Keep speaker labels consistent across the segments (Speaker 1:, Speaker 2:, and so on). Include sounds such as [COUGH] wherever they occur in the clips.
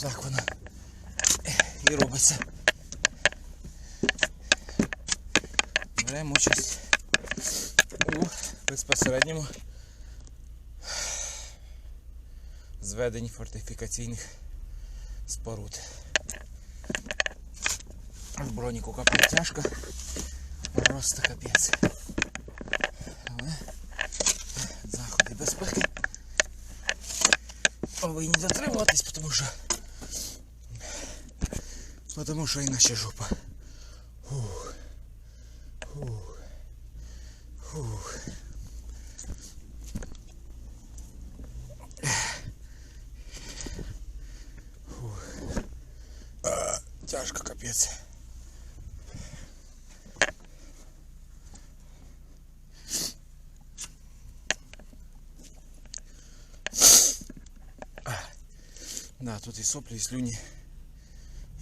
Speaker 1: так воно і робиться. Беремо участь у безпосередньому зведенні фортифікаційних споруд. В броніку капець тяжко, просто капець. Але заходи безпеки повинні дотримуватись, тому що тому що іначе жопа. Фух. Фух. Фух. Фух. А, Тяжко капець. Да, тут і соплі, і слюні,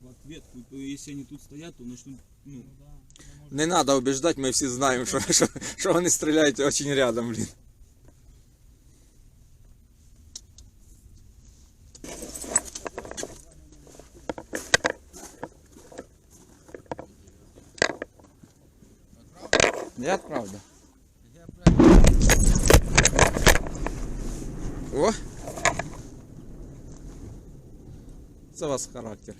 Speaker 2: в ответку, то если они тут стоят, то начнут, ну,
Speaker 1: Не треба убеждати, ми всі знаємо, що, [LAUGHS] що, що вони стріляють дуже рядом, блін. Як правда? О! У вас характер.